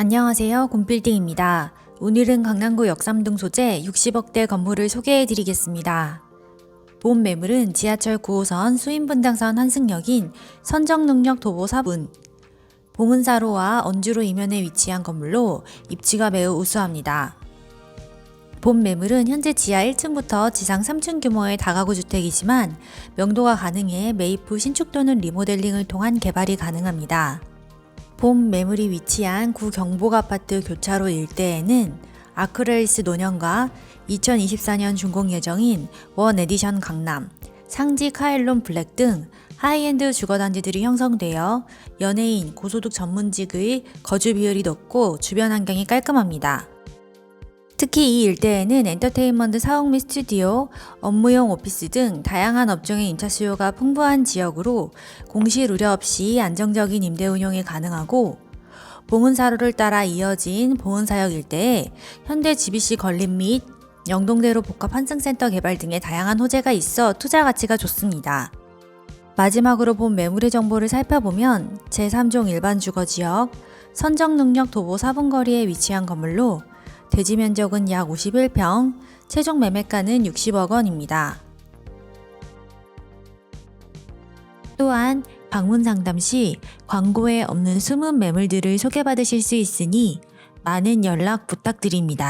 안녕하세요. 곰빌딩입니다. 오늘은 강남구 역삼동 소재 60억대 건물을 소개해 드리겠습니다. 본 매물은 지하철 9호선 수인분당선 환승역인 선정능력 도보 4분, 봉은사로와 언주로 이면에 위치한 건물로 입지가 매우 우수합니다. 본 매물은 현재 지하 1층부터 지상 3층 규모의 다가구 주택이지만 명도가 가능해 매입 후 신축 또는 리모델링을 통한 개발이 가능합니다. 본 매물이 위치한 구 경복 아파트 교차로 일대에는 아크레리스 노년과 2024년 준공 예정인 원 에디션 강남, 상지 카일론 블랙 등 하이엔드 주거단지들이 형성되어 연예인, 고소득 전문직의 거주 비율이 높고 주변 환경이 깔끔합니다. 특히 이 일대에는 엔터테인먼트 사옥 및 스튜디오, 업무용 오피스 등 다양한 업종의 임차 수요가 풍부한 지역으로 공실 우려 없이 안정적인 임대 운용이 가능하고 봉은사로를 따라 이어진 봉은사역 일대에 현대 GBC 건립 및 영동대로 복합 환승센터 개발 등의 다양한 호재가 있어 투자 가치가 좋습니다. 마지막으로 본 매물의 정보를 살펴보면 제3종 일반 주거 지역, 선정 능력 도보 4분 거리에 위치한 건물로 대지 면적은 약 51평, 최종 매매가는 60억 원입니다. 또한 방문 상담 시 광고에 없는 숨은 매물들을 소개받으실 수 있으니 많은 연락 부탁드립니다.